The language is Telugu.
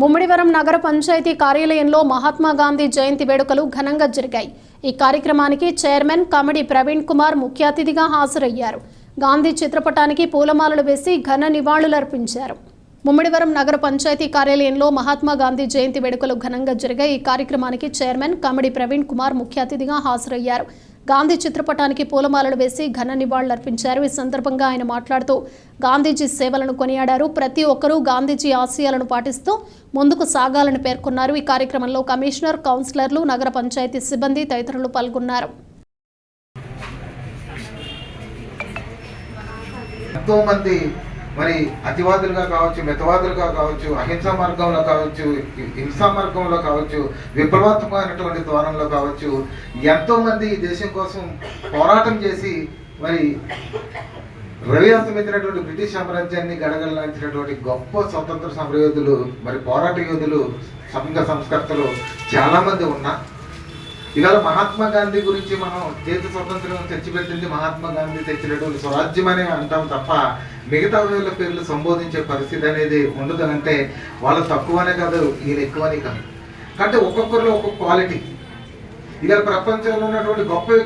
ముమ్మిడివరం నగర పంచాయతీ కార్యాలయంలో మహాత్మా గాంధీ జయంతి వేడుకలు ఘనంగా జరిగాయి. ఈ కార్యక్రమానికి చైర్మన్ కమిడి ప్రవీణ్ కుమార్ ముఖ్య అతిథిగా హాజరయ్యారు. గాంధీ చిత్రపటానికి పూలమాలలు వేసి ఘన నివాళులర్పించారు ముమ్మిడివరం నగర పంచాయతీ కార్యాలయంలో మహాత్మా గాంధీ జయంతి వేడుకలు ఘనంగా జరిగాయి. ఈ కార్యక్రమానికి చైర్మన్ కమిడి ప్రవీణ్ కుమార్ ముఖ్య అతిథిగా హాజరయ్యారు. గాంధీ చిత్రపటానికి పూలమాలలు వేసి ఘన నివాళులర్పించారు. ఈ సందర్భంగా ఆయన మాట్లాడుతూ గాంధీజీ సేవలను కొనియాడారు. ప్రతి ఒక్కరూ గాంధీజీ ఆశయాలను పాటిస్తూ ముందుకు సాగాలని పేర్కొన్నారు. ఈ కార్యక్రమంలో కమిషనర్ కౌన్సిలర్లు నగర పంచాయతీ సిబ్బంది తదితరులు పాల్గొన్నారు. ఎంతో మంది మరి అతివాదులుగా కావచ్చు మితవాదులుగా కావచ్చు అహింసా మార్గంలో కావచ్చు హింసా మార్గంలో కావచ్చు విప్లవాత్మకమైనటువంటి ద్వారంలో కావచ్చు ఎంతోమంది ఈ దేశం కోసం పోరాటం చేసి మరి రవి అస్తమించినటువంటి బ్రిటిష్ సామ్రాజ్యాన్ని గడగడలాంచినటువంటి గొప్ప స్వతంత్ర సమరయోధులు మరి పోరాట యోధులు సంఘ సంస్కర్తలు చాలామంది ఉన్నా ఇవాళ మహాత్మా గాంధీ గురించి మనం దేశ స్వతంత్రం తెచ్చిపెట్టింది మహాత్మా గాంధీ తెచ్చినటువంటి స్వరాజ్యం అనే అంటాం తప్ప మిగతా వాళ్ళ పేర్లు సంబోధించే పరిస్థితి అనేది ఉండదు అంటే వాళ్ళు తక్కువనే కాదు ఈయన ఎక్కువనే కాదు. అంటే ఒక్కొక్కరిలో ఒక్కొక్క క్వాలిటీ ఇవాళ ప్రపంచంలో ఉన్నటువంటి గొప్ప